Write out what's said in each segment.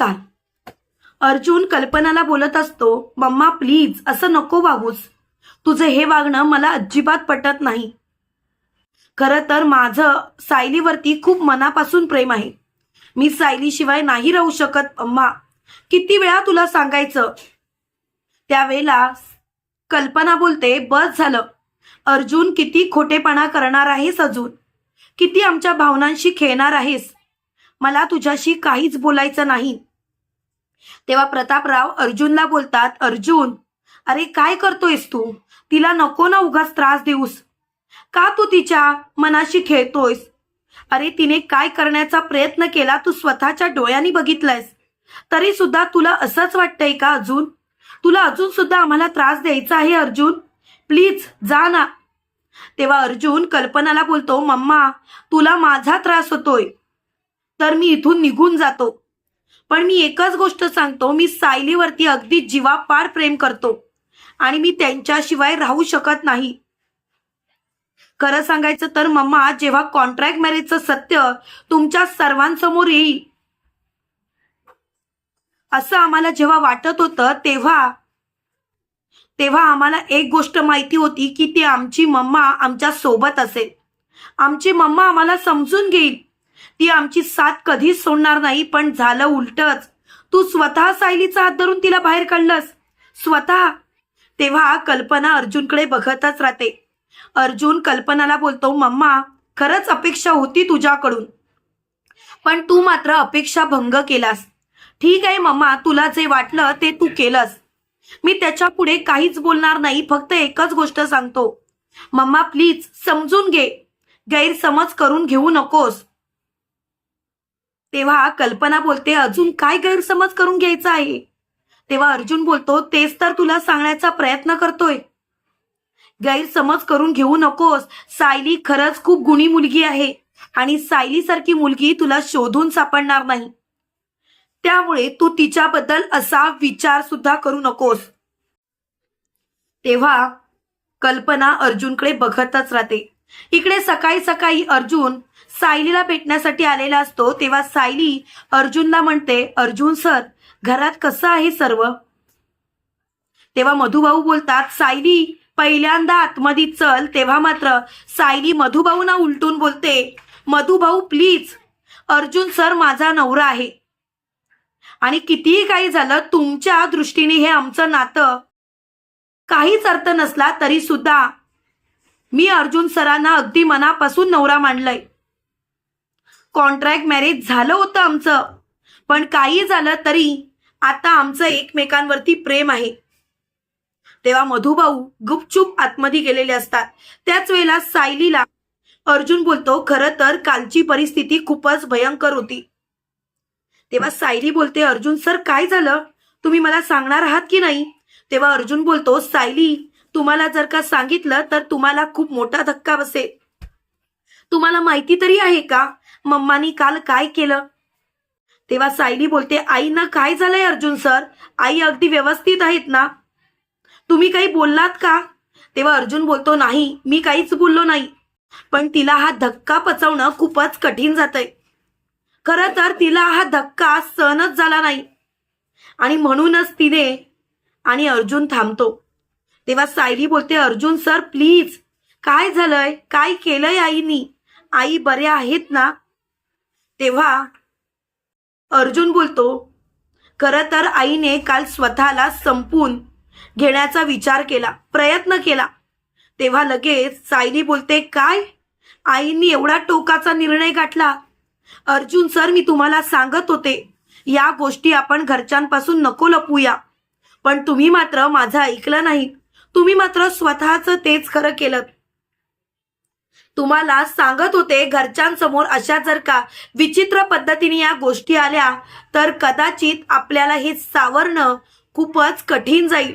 काय अर्जुन कल्पनाला बोलत असतो मम्मा प्लीज असं नको वागूस. तुझं हे वागणं मला अजिबात पटत नाही. खरं तर माझं सायलीवरती खूप मनापासून प्रेम आहे. मी सायलीशिवाय नाही राहू शकत अम्मा. किती वेळा तुला सांगायचं? त्यावेळेला कल्पना बोलते बस झालं. अर्जुन किती खोटेपणा करणार आहेस अजून? किती आमच्या भावनांशी खेळणार आहेस? मला तुझ्याशी काहीच बोलायचं नाही. तेव्हा प्रतापराव अर्जुनला बोलतात अर्जुन अरे काय करतोयस तू? तिला नको ना उगाच त्रास देऊस. का तू तिच्या मनाशी खेळतोयस? अरे तिने काय करण्याचा प्रयत्न केला तू स्वतःच्या डोळ्यांनी बघितलंयस. तरी सुद्धा तुला असंच वाटतंय का अजून? तुला अजून सुद्धा आम्हाला त्रास द्यायचा आहे अर्जुन? प्लीज जा ना. तेव्हा अर्जुन कल्पनाला बोलतो मम्मा तुला माझा त्रास होतोय. तर मी इथून निघून जातो. पण मी एकच गोष्ट सांगतो मी सायलीवरती अगदी जीवापाड प्रेम करतो. आणि मी त्यांच्याशिवाय राहू शकत नाही. खरं सांगायचं तर मम्मा जेव्हा कॉन्ट्रॅक्ट मॅरेजचं सत्य तुमच्या सर्वांसमोर येईल असं आम्हाला जेव्हा वाटत होतं तेव्हा तेव्हा आम्हाला एक गोष्ट माहिती होती की ती आमची मम्मा आमच्यासोबत असेल. आमची मम्मा आम्हाला समजून घेईल. ती आमची साथ कधीच सोडणार नाही पण झालं उलटच. तू स्वतः सायलीचा हात धरून तिला बाहेर काढलंस. स्वतः? तेव्हा कल्पना अर्जुनकडे बघतच राहते. अर्जुन कल्पनाला बोलतो मम्मा खरंच अपेक्षा होती तुझ्याकडून. पण तू मात्र अपेक्षा भंग केलास. ठीक आहे मम्मा तुला जे वाटलं ते तू केलंस. मी त्याच्या पुढे काहीच बोलणार नाही फक्त एकच गोष्ट सांगतो. मम्मा प्लीज समजून घे. गैरसमज करून घेऊ नकोस. तेव्हा कल्पना बोलते अजून काय गैरसमज करून घ्यायचा आहे? तेव्हा अर्जुन बोलतो तेच तर तुला सांगण्याचा प्रयत्न करतोय. गैरसमज करून घेऊ नकोस. सायली खरंच खूप गुणी मुलगी आहे आणि सायली सारखी मुलगी तुला शोधून सापडणार नाही. त्यामुळे तू तिच्याबद्दल असा विचार सुद्धा करू नकोस. तेव्हा कल्पना अर्जुनकडे बघतच राहते. इकडे सकाळी सकाळी अर्जुन सायलीला भेटण्यासाठी आलेला असतो तेव्हा सायली अर्जुनला म्हणते अर्जुन सर घरात कसं आहे सर्व? तेव्हा मधुभाऊ बोलतात सायली पहिल्यांदा आतमध्ये चल. तेव्हा मात्र सायली मधुभाऊना उलटून बोलते मधुभाऊ प्लीज अर्जुन सर माझा नवरा आहे. आणि कितीही काही झालं तुमच्या दृष्टीने हे आमचं नातं काहीच अर्थ नसला तरी सुद्धा मी अर्जुन सरांना अगदी मनापासून नवरा मांडलंय कॉन्ट्रॅक्ट मॅरेज झालं होतं आमचं. पण काही झालं तरी आता आमचं एकमेकांवरती प्रेम आहे. तेव्हा मधुभाऊ गुपचूप आतमध्ये गेलेले असतात. त्याच वेळेला सायलीला अर्जुन बोलतो खरं तर कालची परिस्थिती खूपच भयंकर होती. तेव्हा सायली बोलते अर्जुन सर काय झालं? तुम्ही मला सांगणार आहात की नाही? तेव्हा अर्जुन बोलतो सायली तुम्हाला जर का सांगितलं तर तुम्हाला खूप मोठा धक्का बसेल. तुम्हाला माहिती तरी आहे का? मम्मानी काल काय केलं? तेव्हा सायली बोलते आईना काय झालंय अर्जुन सर? आई अगदी व्यवस्थित आहेत ना? तुम्ही काही बोललात का? तेव्हा अर्जुन बोलतो नाही मी काहीच बोललो नाही. पण तिला हा धक्का पचवणं खूपच कठीण जातंय. खरं तर तिला हा धक्का सहनच झाला नाही. आणि म्हणूनच तिने आणि अर्जुन थांबतो. तेव्हा सायली बोलते अर्जुन सर प्लीज काय झालंय? काय केलंय आईनी? आई बऱ्या आहेत ना? तेव्हा अर्जुन बोलतो खरं तर आईने काल स्वतःला संपून घेण्याचा विचार केला प्रयत्न केला. तेव्हा लगेच सायली बोलते काय? आईंनी एवढा टोकाचा निर्णय गाठला? अर्जुन सर मी तुम्हाला सांगत होते या गोष्टी आपण घरच्यांपासून नको लपूया. पण तुम्ही मात्र माझं ऐकलं नाही. तुम्ही मात्र स्वतःच तेच खरं केलं तुम्हाला सांगत होते घरच्यांसमोर अशा जर का विचित्र पद्धतीने या गोष्टी आल्या तर कदाचित आपल्याला हे सावरणं खूपच कठीण जाईल.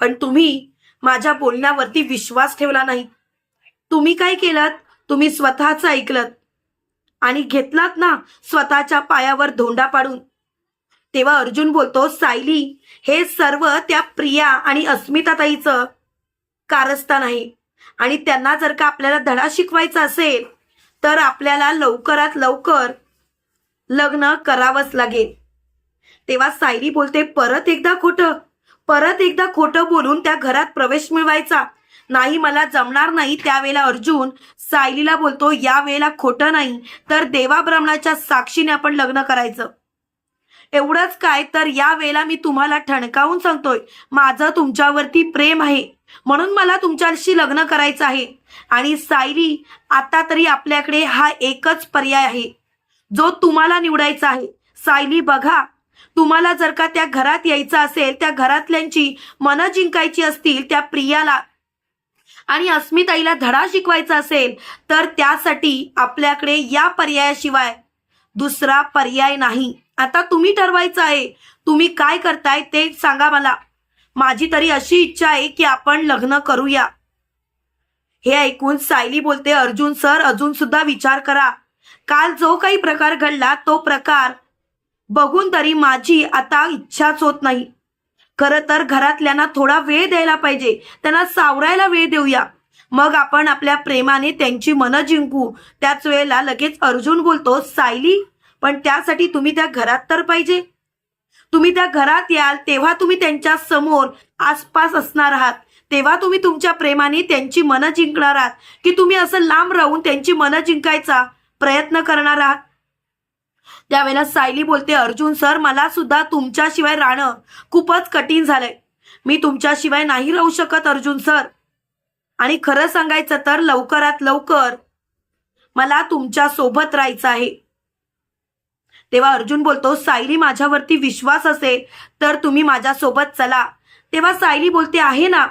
पण तुम्ही माझ्या बोलण्यावरती विश्वास ठेवला नाही. तुम्ही काय केलं तुम्ही स्वतःच ऐकलत. आणि घेतलात ना स्वतःच्या पायावर धोंडा पाडून. तेव्हा अर्जुन बोलतो सायली हे सर्व त्या प्रिया आणि अस्मिताताईचं कारस्थान आहे. आणि त्यांना जर का आपल्याला धडा शिकवायचा असेल तर आपल्याला लवकरात लवकर लग्न करावंच लागेल. तेव्हा सायली बोलते परत एकदा खोटं परत एकदा खोटं बोलून त्या घरात प्रवेश मिळवायचा. नाही मला जमणार नाही त्यावेळेला अर्जुन. सायलीला बोलतो या वेळेला खोटं नाही तर देवा ब्राह्मणाच्या साक्षीने आपण लग्न करायचं. एवढंच काय? तर या वेळेला मी तुम्हाला ठणकावून सांगतोय. माझं तुमच्यावरती प्रेम आहे. म्हणून मला तुमच्याशी लग्न करायचं आहे. आणि सायली आता तरी आपल्याकडे हा एकच पर्याय आहे. जो तुम्हाला निवडायचा आहे. सायली बघा. तुम्हाला जर का त्या घरात यायचं असेल त्या घरातल्यांची मनं जिंकायची असतील त्या प्रियाला आणि अस्मिताईला धडा शिकवायचा असेल तर त्यासाठी आपल्याकडे या पर्यायाशिवाय दुसरा पर्याय नाही. आता तुम्ही ठरवायचं आहे. तुम्ही काय करताय ते सांगा मला. माझी तरी अशी इच्छा आहे की आपण लग्न करूया. हे ऐकून सायली बोलते अर्जुन सर अजून सुद्धा विचार करा. काल जो काही प्रकार घडला तो प्रकार बघून तरी माझी आता इच्छाच होत नाही. खरं तर घरातल्यांना थोडा वेळ द्यायला पाहिजे. त्यांना सावरायला वेळ देऊया. मग आपण आपल्या प्रेमाने त्यांची मनं जिंकू. त्याच वेळेला लगेच अर्जुन बोलतो सायली पण त्यासाठी तुम्ही त्या घरात तर पाहिजे. तुम्ही त्या घरात याल तेव्हा तुम्ही त्यांच्यासमोर आसपास असणार आहात. तेव्हा तुम्ही तुमच्या प्रेमाने त्यांची मनं जिंकणार आहात. की तुम्ही असं लांब राहून त्यांची मनं जिंकायचा प्रयत्न करणार आहात? त्यावेळेला सायली बोलते अर्जुन सर मला सुद्धा तुमच्याशिवाय राहणं खूपच कठीण झालंय. मी तुमच्याशिवाय नाही राहू शकत अर्जुन सर. आणि खरं सांगायचं तर लवकरात लवकर मला तुमच्यासोबत राहायचं आहे. तेव्हा अर्जुन बोलतो सायली माझ्यावरती विश्वास असेल तर तुम्ही माझ्यासोबत चला. तेव्हा सायली बोलते आहे ना.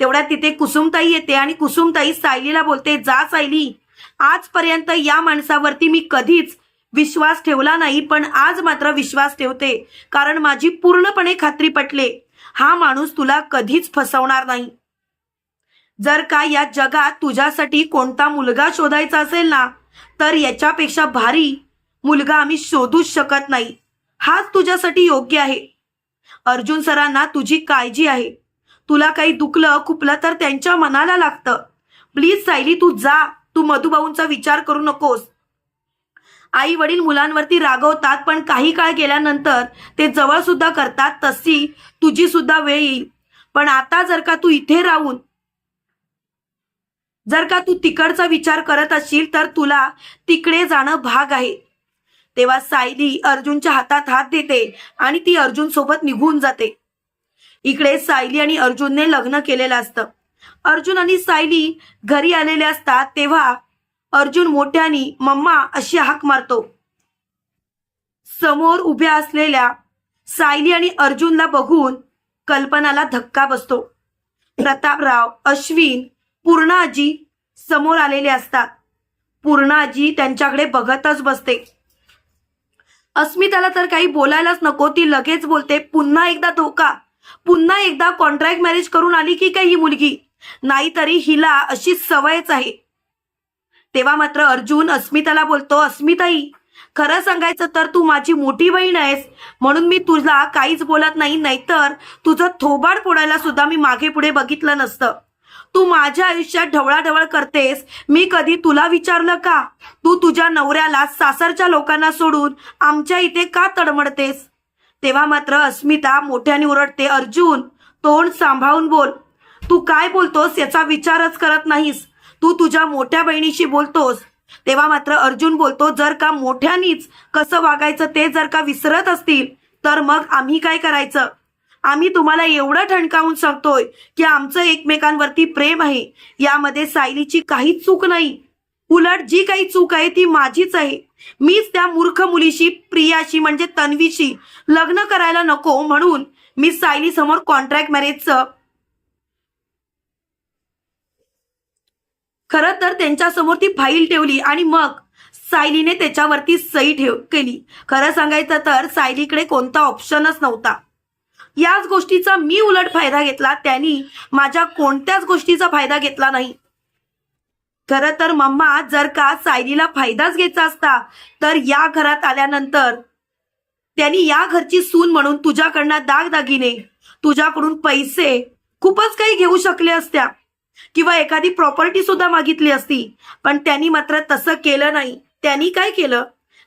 तेवढ्या तिथे कुसुमताई येते आणि कुसुमताई सायलीला बोलते जा सायली आजपर्यंत या माणसावरती मी कधीच विश्वास ठेवला नाही पण आज मात्र विश्वास ठेवते कारण माझी पूर्णपणे खात्री पटले हा माणूस तुला कधीच फसवणार नाही. जर का या जगात तुझ्यासाठी कोणता मुलगा शोधायचा असेल ना तर याच्यापेक्षा भारी मुलगा आम्ही शोधूच शकत नाही. हाच तुझ्यासाठी योग्य आहे. अर्जुन सरांना तुझी काळजी आहे. तुला काही दुखलं खुपलं तर त्यांच्या मनाला लागतं. प्लीज सायली तू जा. तू मधुभाऊंचा विचार करू नकोस. आई वडील मुलांवरती रागवतात पण काही काळ गेल्यानंतर ते जवळ सुद्धा करतात तशी तुझी सुद्धा वेळ येईल. पण आता जर का तू इथे राहून जर का तू तिकडचा विचार करत असशील तर तुला तिकडे जाणं भाग आहे. तेव्हा सायली अर्जुनच्या हातात हात देते आणि ती अर्जुन सोबत निघून जाते. इकडे सायली आणि अर्जुनने लग्न केलेलं असतं. अर्जुन आणि सायली घरी आलेले असतात तेव्हा अर्जुन मोठ्यानी मम्मा अशी हाक मारतो. समोर उभ्या असलेल्या सायली आणि अर्जुनला बघून कल्पनाला धक्का बसतो. प्रतापराव अश्विन पूर्णाजी समोर आलेले असतात. पूर्णाजी त्यांच्याकडे बघतच बसते. अस्मिताला तर काही बोलायलाच नको ती लगेच बोलते पुन्हा एकदा धोका. पुन्हा एकदा कॉन्ट्रॅक्ट मॅरेज करून आली की काय ही मुलगी? नाहीतरी हिला अशी सवयच आहे. तेव्हा मात्र अर्जुन अस्मिताला बोलतो अस्मिताई खरं सांगायचं तर तू माझी मोठी बहीण आहेस. म्हणून मी तुझा काहीच बोलत नाही नाहीतर तुझं थोबाड फोडायला सुद्धा मी मागे पुढे बघितलं नसतं. तू माझ्या आयुष्यात ढवळाढवळ करतेस. मी कधी तुला विचारलं का? तू तुझ्या नवऱ्याला सासरच्या लोकांना सोडून आमच्या इथे का तडमडतेस? तेव्हा मात्र अस्मिता मोठ्याने ओरडते अर्जुन तोंड सांभाळून बोल. तू काय बोलतोस याचा विचारच करत नाहीस. तू तुझ्या मोठ्या बहिणीशी बोलतोस. तेव्हा मात्र अर्जुन बोलतो जर का मोठ्यानीच कसं वागायचं ते जर का विसरत असतील तर मग आम्ही काय करायचं? आम्ही तुम्हाला एवढं ठणकावून सांगतोय की आमचं एकमेकांवरती प्रेम आहे. यामध्ये सायलीची काहीच चूक नाही. उलट जी काही चूक आहे ती माझीच आहे. मीच त्या मूर्ख मुलीशी प्रियाशी म्हणजे तन्वीशी लग्न करायला नको म्हणून मी सायली समोर कॉन्ट्रॅक्ट मॅरेजचं खर तर त्यांच्यासमोर ती फाईल ठेवली आणि मग सायलीने त्याच्यावरती सही ठेव केली. खरं सांगायचं तर सायलीकडे कोणता ऑप्शनच नव्हता. याच गोष्टीचा मी उलट फायदा घेतला त्यांनी माझ्या कोणत्याच गोष्टीचा फायदा घेतला नाही. खरं तर मम्मा जर का सायलीला फायदाच घ्यायचा असता तर या घरात आल्यानंतर त्यांनी या घरची सून म्हणून तुझ्याकडनं दागदागिने तुझ्याकडून पैसे खूपच काही घेऊ शकले असत्या. किंवा एखादी प्रॉपर्टी सुद्धा मागितली असती पण त्यांनी मात्र तसं केलं नाही. त्यांनी काय केलं?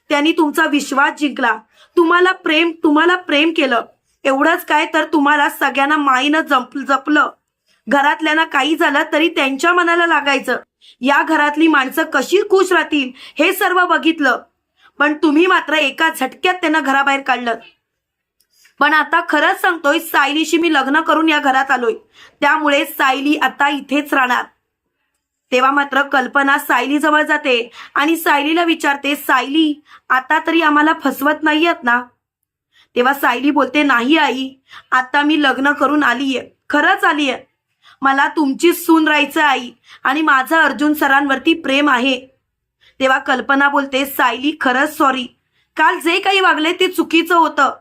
त्यांनी तुमचा विश्वास जिंकला. तुम्हाला प्रेम तुम्हाला प्रेम केलं. एवढंच काय तर तुम्हाला सगळ्यांना माईनं जप जपलं. घरातल्यांना काही झालं तरी त्यांच्या मनाला लागायचं. या घरातली माणसं कशी खुश राहतील हे सर्व बघितलं. पण तुम्ही मात्र एका झटक्यात त्यांना घराबाहेर काढलं. पण आता खरंच सांगतोय सायलीशी मी लग्न करून या घरात आलोय. त्यामुळे सायली आता इथेच राहणार. तेव्हा मात्र कल्पना सायली जवळ जाते आणि सायलीला विचारते सायली आता तरी आम्हाला फसवत नाहीयेत ना? तेव्हा सायली बोलते नाही आई आता मी लग्न करून आलीये. खरंच आलीये. मला तुमची सून राहायचं आई आणि माझं अर्जुन सरांवरती प्रेम आहे. तेव्हा कल्पना बोलते सायली खरंच सॉरी काल जे काही वागले ते चुकीचं होतं.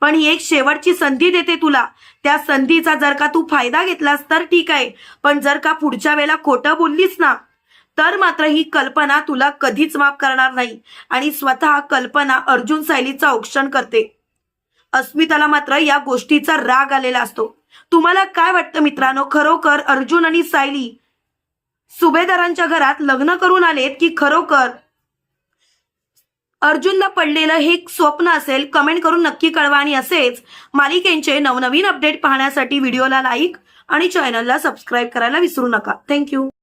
पण ही एक शेवटची संधी देते तुला. त्या संधीचा जर का तू फायदा घेतलास तर ठीक आहे. पण जर का पुढच्या वेळेला खोटं बोललीस ना तर मात्र ही कल्पना तुला कधीच माफ करणार नाही. आणि स्वतः कल्पना अर्जुन सायलीचं औक्षण करते. अस्मिताला मात्र या गोष्टीचा राग आलेला असतो. तुम्हाला काय वाटतं मित्रांनो? खरोखर अर्जुन आणि सायली सुभेदारांच्या घरात लग्न करून आलेत की खरोखर अर्जुनला पडलेलं हे एक स्वप्न असेल कमेंट करून नक्की कळवा. आणि असेच मालिकेंचे नवनवीन अपडेट पाहण्यासाठी व्हिडिओला लाईक आणि चॅनलला सबस्क्राईब करायला विसरू नका. थँक्यू